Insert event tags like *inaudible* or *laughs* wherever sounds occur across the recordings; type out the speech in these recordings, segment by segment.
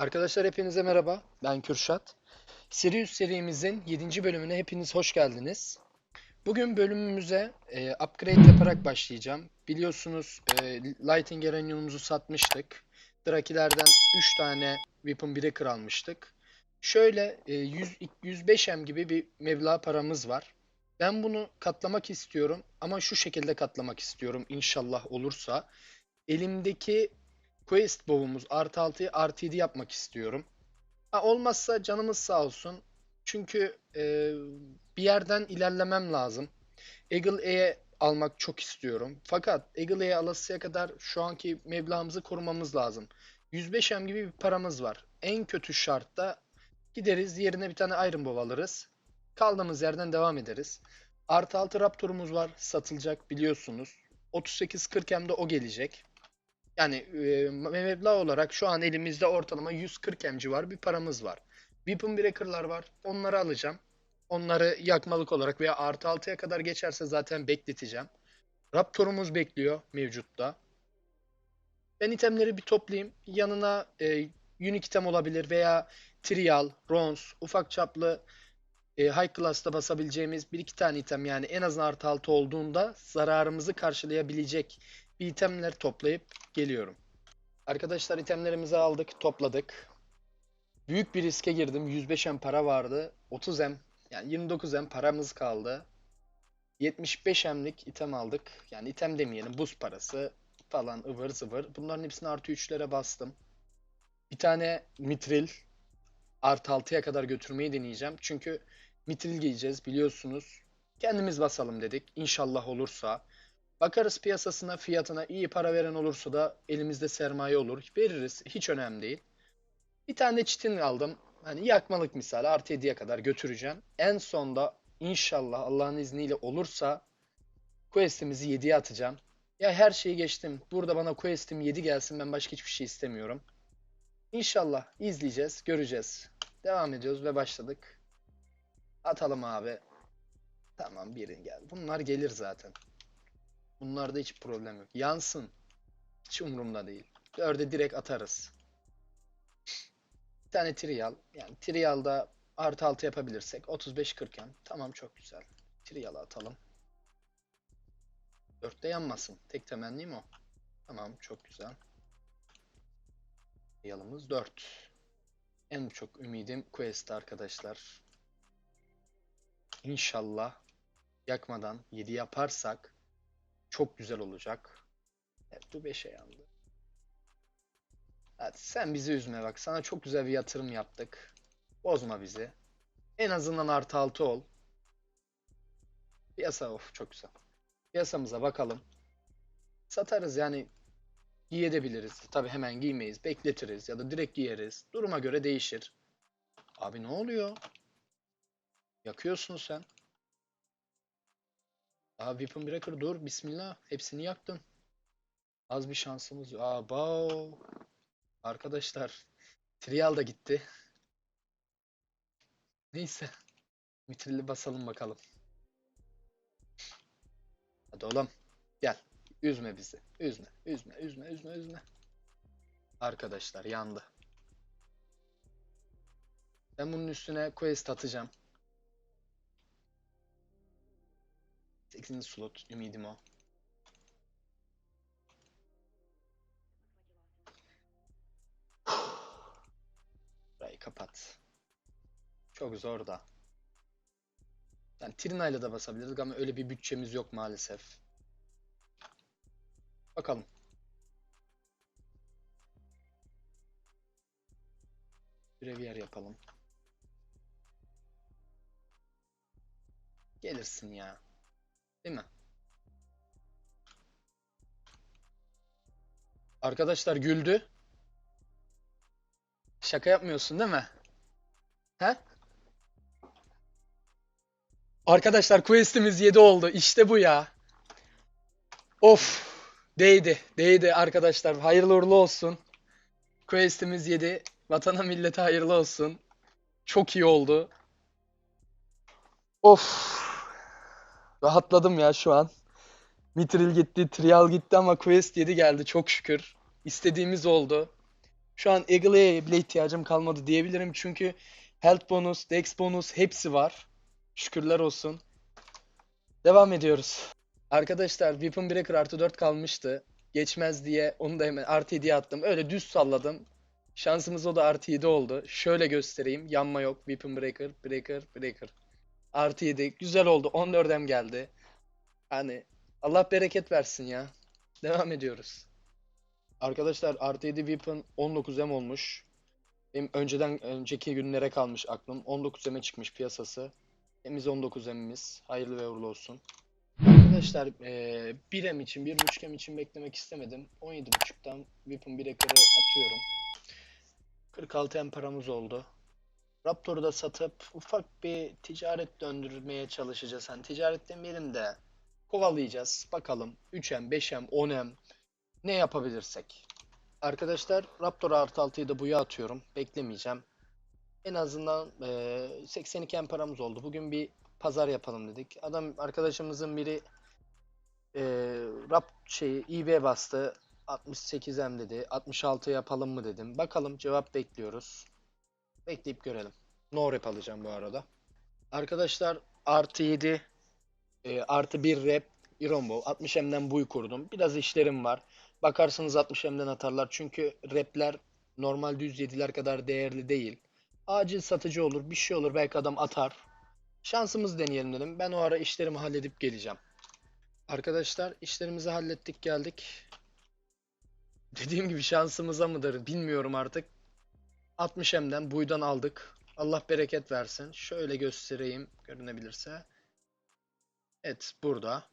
Arkadaşlar hepinize merhaba. Ben Kürşat. Sirius serimizin 7. bölümüne hepiniz hoş geldiniz. Bugün bölümümüze e, upgrade yaparak başlayacağım. Biliyorsunuz e, Lighting Geranium'umuzu satmıştık. Drakilerden 3 tane Weapon Breaker almıştık. Şöyle e, 100, 105M gibi bir meblağ paramız var. Ben bunu katlamak istiyorum ama şu şekilde katlamak istiyorum inşallah olursa. Elimdeki Quest bow'umuz artı 6'yı artı 7 yapmak istiyorum. Ha, olmazsa canımız sağ olsun. Çünkü e, bir yerden ilerlemem lazım. Eagle E'ye almak çok istiyorum. Fakat Eagle E'ye alasıya kadar şu anki meblağımızı korumamız lazım. 105M gibi bir paramız var. En kötü şartta gideriz yerine bir tane Iron Bow alırız. Kaldığımız yerden devam ederiz. Artı 6 Raptor'umuz var satılacak biliyorsunuz. 38-40M'de o gelecek. Yani e, meblağ olarak şu an elimizde ortalama 140 M civarı bir paramız var. Weapon Breaker'lar var. Onları alacağım. Onları yakmalık olarak veya artı 6'ya kadar geçerse zaten bekleteceğim. Raptor'umuz bekliyor mevcutta. Ben itemleri bir toplayayım. Yanına e, unique item olabilir veya trial, bronze, ufak çaplı e, high class'ta basabileceğimiz bir iki tane item yani en azından artı 6 olduğunda zararımızı karşılayabilecek bir itemler toplayıp geliyorum. Arkadaşlar itemlerimizi aldık, topladık. Büyük bir riske girdim. 105M para vardı. 30M yani 29M paramız kaldı. 75M'lik item aldık. Yani item demeyelim buz parası falan ıvır zıvır. Bunların hepsini artı 3'lere bastım. Bir tane mitril artı 6'ya kadar götürmeyi deneyeceğim. Çünkü mitril giyeceğiz biliyorsunuz. Kendimiz basalım dedik. İnşallah olursa. Bakarız piyasasına, fiyatına iyi para veren olursa da elimizde sermaye olur. Veririz. Hiç önemli değil. Bir tane de çitin aldım. Hani yakmalık misal artı 7'ye kadar götüreceğim. En sonda inşallah Allah'ın izniyle olursa quest'imizi 7'ye atacağım. Ya her şeyi geçtim. Burada bana quest'im 7 gelsin. Ben başka hiçbir şey istemiyorum. İnşallah izleyeceğiz, göreceğiz. Devam ediyoruz ve başladık. Atalım abi. Tamam birin geldi. Bunlar gelir zaten. Bunlarda hiç problem yok. Yansın. Hiç umurumda değil. Dörde direkt atarız. Bir tane trial. Yani trialda artı altı yapabilirsek 35-40 yan. Tamam çok güzel. Trial'a atalım. Dörtte yanmasın. Tek temennim o. Tamam çok güzel. Trial'ımız 4. En çok ümidim Quest arkadaşlar. İnşallah yakmadan 7 yaparsak çok güzel olacak. Evet bu 5'e yandı. Hadi sen bizi üzme bak. Sana çok güzel bir yatırım yaptık. Bozma bizi. En azından artı 6 ol. Piyasa of çok güzel. Piyasamıza bakalım. Satarız yani giyebiliriz. Tabi hemen giymeyiz. Bekletiriz ya da direkt giyeriz. Duruma göre değişir. Abi ne oluyor? Yakıyorsun sen. Aa Weapon Breaker dur. Bismillah. Hepsini yaktın. Az bir şansımız yok. Aa bao. Arkadaşlar. Trial da gitti. Neyse. Mitrilli basalım bakalım. Hadi oğlum. Gel. Üzme bizi. Üzme. Üzme. Üzme. Üzme. Üzme. Arkadaşlar yandı. Ben bunun üstüne quest atacağım. 8. slot ümidim o. Burayı kapat. Çok zor da. Yani Trina'yla da basabiliriz ama öyle bir bütçemiz yok maalesef. Bakalım. Breviyer yapalım. Gelirsin ya. Değil mi? Arkadaşlar güldü. Şaka yapmıyorsun değil mi? He? Arkadaşlar questimiz 7 oldu. İşte bu ya. Of. Değdi. Değdi arkadaşlar. Hayırlı uğurlu olsun. Questimiz 7. Vatana millete hayırlı olsun. Çok iyi oldu. Of. Rahatladım ya şu an. Mitril gitti, Trial gitti ama Quest 7 geldi çok şükür. İstediğimiz oldu. Şu an Eagle'e bile ihtiyacım kalmadı diyebilirim. Çünkü health bonus, dex bonus hepsi var. Şükürler olsun. Devam ediyoruz. Arkadaşlar Weapon Breaker artı 4 kalmıştı. Geçmez diye onu da hemen artı 7'ye attım. Öyle düz salladım. Şansımız o da artı 7 oldu. Şöyle göstereyim. Yanma yok. Weapon Breaker, Breaker, Breaker. Artı 7. Güzel oldu. 14'em geldi. Hani Allah bereket versin ya. Devam ediyoruz. Arkadaşlar artı 7 Weapon 19M olmuş. Benim önceden önceki günlere kalmış aklım. 19M'e çıkmış piyasası. Temiz 19M'imiz. Hayırlı ve uğurlu olsun. Arkadaşlar eee 1M için, 1.5M için beklemek istemedim. 17.5'tan Weapon Breaker'ı atıyorum. 46M paramız oldu. Raptor'u da satıp ufak bir ticaret döndürmeye çalışacağız. Hani ticaret demeyelim de kovalayacağız. Bakalım 3M, 5M, 10M ne yapabilirsek. Arkadaşlar Raptor artı 6'yı da buya atıyorum. Beklemeyeceğim. En azından eee 82 M paramız oldu. Bugün bir pazar yapalım dedik. Adam arkadaşımızın biri eee rap şeyi eBay bastı. 68 M dedi. 66 yapalım mı dedim. Bakalım cevap bekliyoruz. Bekleyip görelim. No rap alacağım bu arada. Arkadaşlar artı 7 e, artı 1 rap Irombo 60 M'den buy kurdum. Biraz işlerim var. Bakarsınız 60 M'den atarlar. Çünkü rapler normal düz 7'ler kadar değerli değil. Acil satıcı olur. Bir şey olur. Belki adam atar. Şansımız deneyelim dedim. Ben o ara işlerimi halledip geleceğim. Arkadaşlar işlerimizi hallettik geldik. Dediğim gibi şansımıza mıdır bilmiyorum artık. 60 M'den buydan aldık. Allah bereket versin. Şöyle göstereyim görünebilirse. Evet burada.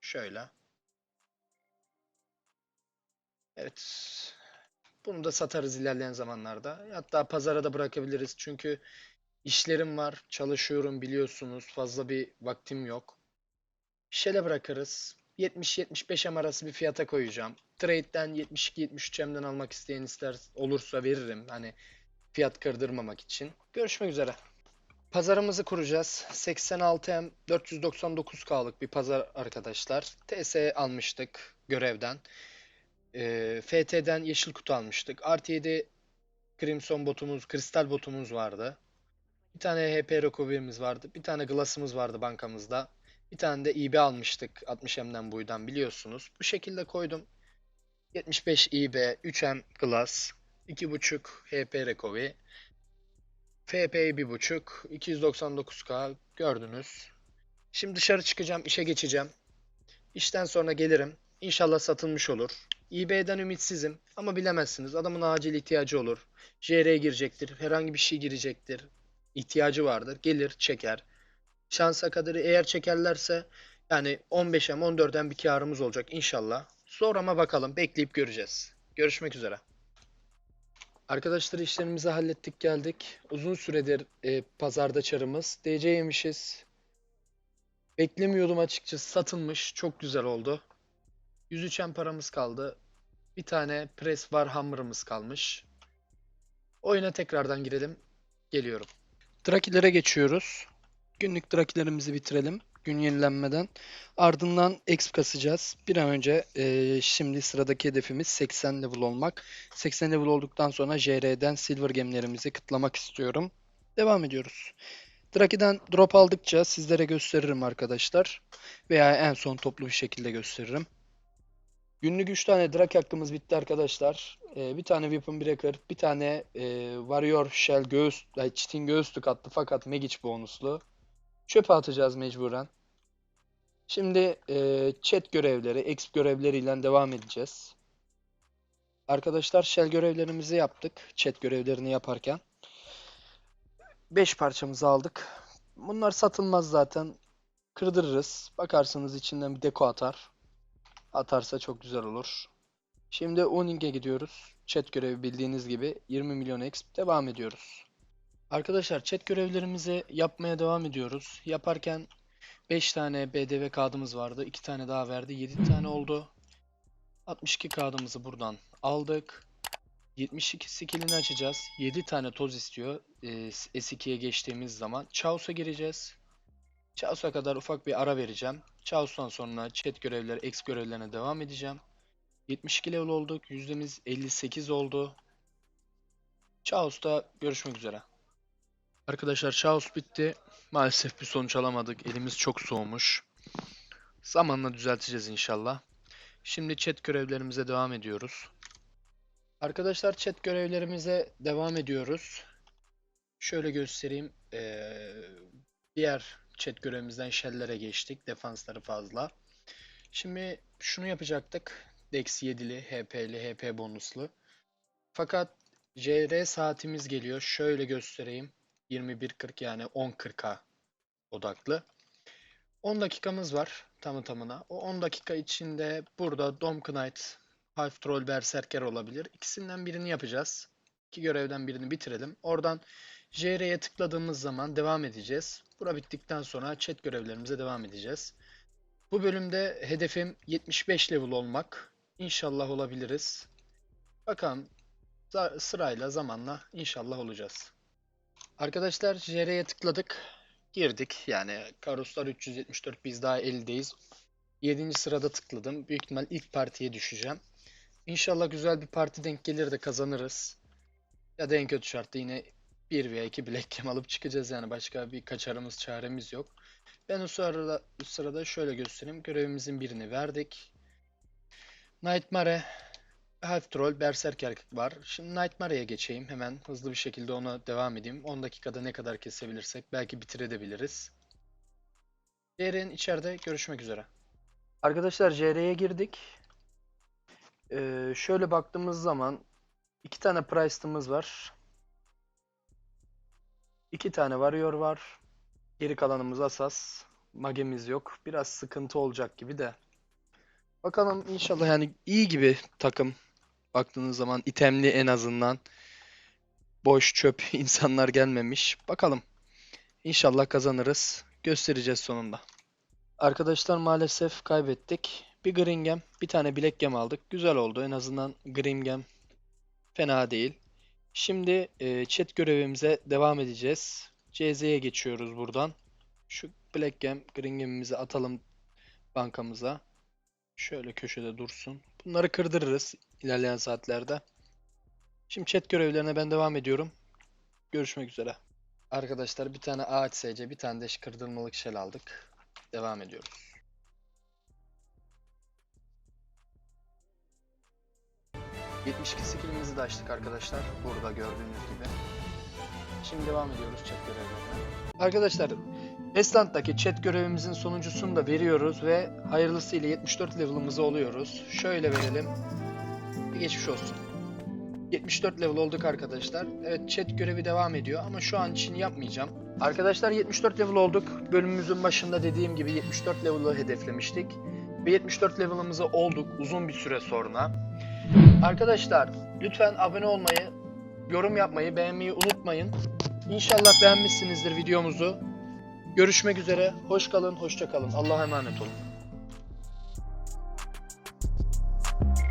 Şöyle. Evet. Bunu da satarız ilerleyen zamanlarda. Hatta pazara da bırakabiliriz. Çünkü işlerim var. Çalışıyorum biliyorsunuz. Fazla bir vaktim yok. Şele bırakırız. 70-75 M arası bir fiyata koyacağım. Trade'den 72-73 M'den almak isteyen ister olursa veririm. Hani fiyat kırdırmamak için. Görüşmek üzere. Pazarımızı kuracağız. 86M 499K'lık bir pazar arkadaşlar. TS almıştık görevden. Ee, FT'den yeşil kutu almıştık. Artı 7 Crimson botumuz, kristal botumuz vardı. Bir tane HP Rokobir'imiz vardı. Bir tane Glass'ımız vardı bankamızda. Bir tane de IB almıştık 60M'den buydan biliyorsunuz. Bu şekilde koydum. 75 IB, 3M Glass, 2.5 HP Recovery, FP 1.5, 299K gördünüz. Şimdi dışarı çıkacağım, işe geçeceğim. İşten sonra gelirim. İnşallah satılmış olur. eBay'den ümitsizim ama bilemezsiniz. Adamın acil ihtiyacı olur. JR'ye girecektir, herhangi bir şey girecektir. İhtiyacı vardır. Gelir, çeker. Şansa kadarı eğer çekerlerse yani 15'em 14'em bir karımız olacak inşallah. Sonrama bakalım. Bekleyip göreceğiz. Görüşmek üzere. Arkadaşlar işlerimizi hallettik geldik. Uzun süredir e, pazarda çarımız. DC yemişiz. Beklemiyordum açıkçası. Satılmış. Çok güzel oldu. 103 em paramız kaldı. Bir tane press var hammer'ımız kalmış. Oyuna tekrardan girelim. Geliyorum. Drakilere geçiyoruz. Günlük drakilerimizi bitirelim. Gün yenilenmeden. Ardından exp kasacağız. Bir an önce e, şimdi sıradaki hedefimiz 80 level olmak. 80 level olduktan sonra JR'den silver gemlerimizi kıtlamak istiyorum. Devam ediyoruz. Draki'den drop aldıkça sizlere gösteririm arkadaşlar. Veya en son toplu bir şekilde gösteririm. Günlük 3 tane Draki hakkımız bitti arkadaşlar. Ee, bir tane Weapon Breaker, bir tane e, Warrior Shell göğüs, yani Çitin göğüslük attı fakat Magic bonuslu. Çöpe atacağız mecburen. Şimdi e, chat görevleri, exp görevleriyle devam edeceğiz. Arkadaşlar shell görevlerimizi yaptık. Chat görevlerini yaparken. 5 parçamızı aldık. Bunlar satılmaz zaten. Kırdırırız. Bakarsınız içinden bir deko atar. Atarsa çok güzel olur. Şimdi Uning'e gidiyoruz. Chat görevi bildiğiniz gibi 20 milyon exp devam ediyoruz. Arkadaşlar chat görevlerimizi yapmaya devam ediyoruz. Yaparken 5 tane BDV kağıdımız vardı. 2 tane daha verdi. 7 tane oldu. 62 kağıdımızı buradan aldık. 72 skillini açacağız. 7 tane toz istiyor. Ee, S2'ye geçtiğimiz zaman. Chaos'a gireceğiz. Chaos'a kadar ufak bir ara vereceğim. Chaos'tan sonra chat görevleri, X görevlerine devam edeceğim. 72 level olduk. Yüzdemiz 58 oldu. Chaos'ta görüşmek üzere. Arkadaşlar Chaos bitti. Maalesef bir sonuç alamadık. Elimiz çok soğumuş. Zamanla düzelteceğiz inşallah. Şimdi chat görevlerimize devam ediyoruz. Arkadaşlar chat görevlerimize devam ediyoruz. Şöyle göstereyim. Ee, diğer chat görevimizden shell'lere geçtik. Defansları fazla. Şimdi şunu yapacaktık. Dex 7'li, HP'li, HP bonuslu. Fakat JR saatimiz geliyor. Şöyle göstereyim. 21.40 yani 10.40'a odaklı. 10 dakikamız var tamı tamına. O 10 dakika içinde burada Dom Knight, Half Troll Berserker olabilir. İkisinden birini yapacağız. İki görevden birini bitirelim. Oradan JR'ye tıkladığımız zaman devam edeceğiz. Bura bittikten sonra chat görevlerimize devam edeceğiz. Bu bölümde hedefim 75 level olmak. İnşallah olabiliriz. Bakalım sırayla zamanla inşallah olacağız. Arkadaşlar JR'ye tıkladık. Girdik. Yani Karuslar 374 biz daha 50'deyiz. 7. sırada tıkladım. Büyük ihtimal ilk partiye düşeceğim. İnşallah güzel bir parti denk gelir de kazanırız. Ya da en kötü şartta yine 1 veya 2 bilek yem alıp çıkacağız yani. Başka bir kaçarımız çaremiz yok. Ben o sırada, o sırada şöyle göstereyim. Görevimizin birini verdik. Nightmare, Half Troll, Berserker var. Şimdi Nightmare'ye geçeyim. Hemen hızlı bir şekilde ona devam edeyim. 10 dakikada ne kadar kesebilirsek belki bitirebiliriz. JR'nin içeride görüşmek üzere. Arkadaşlar JR'ye girdik. Ee, şöyle baktığımız zaman iki tane Price'ımız var. İki tane Warrior var. Geri kalanımız Asas. Magemiz yok. Biraz sıkıntı olacak gibi de. Bakalım inşallah yani iyi gibi takım. Baktığınız zaman itemli en azından. Boş çöp *laughs* insanlar gelmemiş. Bakalım. İnşallah kazanırız. Göstereceğiz sonunda. Arkadaşlar maalesef kaybettik. Bir Green Gem, bir tane Black Gem aldık. Güzel oldu. En azından Green Gem fena değil. Şimdi e, chat görevimize devam edeceğiz. CZ'ye geçiyoruz buradan. Şu Black Gem, Green Gem'imizi atalım bankamıza. Şöyle köşede dursun. Bunları kırdırırız ilerleyen saatlerde. Şimdi chat görevlerine ben devam ediyorum. Görüşmek üzere. Arkadaşlar bir tane ağaç SC, bir tane de kırdırmalık shell aldık. Devam ediyoruz. ...72 skillimizi de açtık arkadaşlar. Burada gördüğünüz gibi. Şimdi devam ediyoruz chat görevlerine. Arkadaşlar Estland'daki chat görevimizin sonuncusunu da veriyoruz ve hayırlısıyla 74 level'ımızı oluyoruz. Şöyle verelim. Geçmiş olsun. 74 level olduk arkadaşlar. Evet chat görevi devam ediyor ama şu an için yapmayacağım. Arkadaşlar 74 level olduk. Bölümümüzün başında dediğim gibi 74 level'ı hedeflemiştik. Ve 74 level'ımızı olduk uzun bir süre sonra. Arkadaşlar lütfen abone olmayı, yorum yapmayı, beğenmeyi unutmayın. İnşallah beğenmişsinizdir videomuzu. Görüşmek üzere. Hoş kalın, hoşça kalın. Allah'a emanet olun.